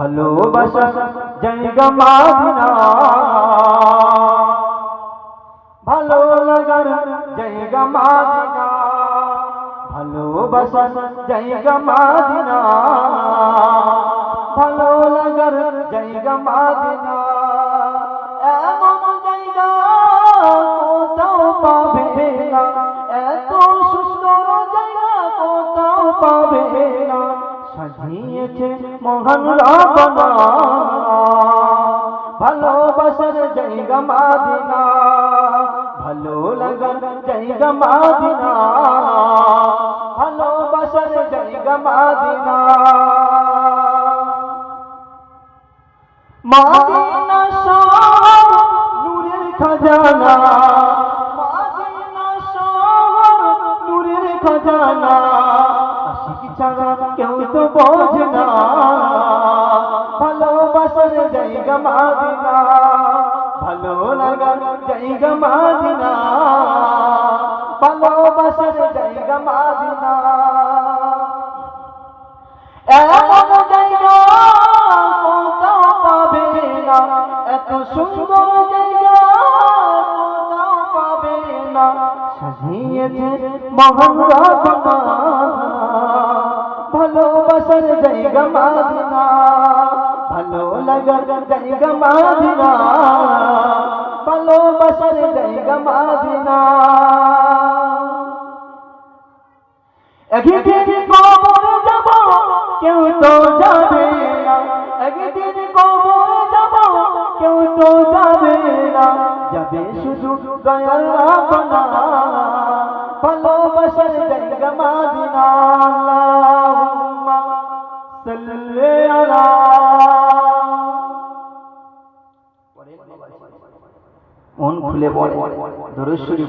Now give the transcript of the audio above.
ভালোবাসা জায়গা মাদিনা ভালো লাগার জায়গা মাদিনা ভালোবাসা জায়গা মাদিনা ভালো লাগার জায়গা মাদিনা এমন জায়গা কোথাও পাবে না। এত সুন্দর জায়গা কোথাও পাবে না। সাজিয়েছে মহান রাবনা। ভালোবাসার জায়গা মাদিনা। ভালো লাগার জায়গা মাদিনা। ভালোবাসার জায়গা মাদিনা। মাদিনা শহর নূরের খাজানা। মাদিনা শহর নূরের খাজানা। ছাড়া কেউ তো বোঝে না। ভালোবাসার জায়গা মাদিনা। ভালো লাগার জায়গা মাদিনা। ভালোবাসার জায়গা মাদিনা। এমন জায়গা কোথাও পাবে না। এত সুন্দর জায়গা কোথাও পাবে না। সাজিয়েছে মহান রাবনা ভালোবাসার জায়গা মাদিনা ভালো লাগার জায়গা মাদিনা ভালোবাসার জায়গা মাদিনা একদিন কবর যাব কেউ তো যাবে না একদিন কবর যাব কেউ তো যাবে না যাবে শুধু দয়াল রাবনা ভালোবাসার জায়গা মাদিনা মন খুলে বলে শরীফ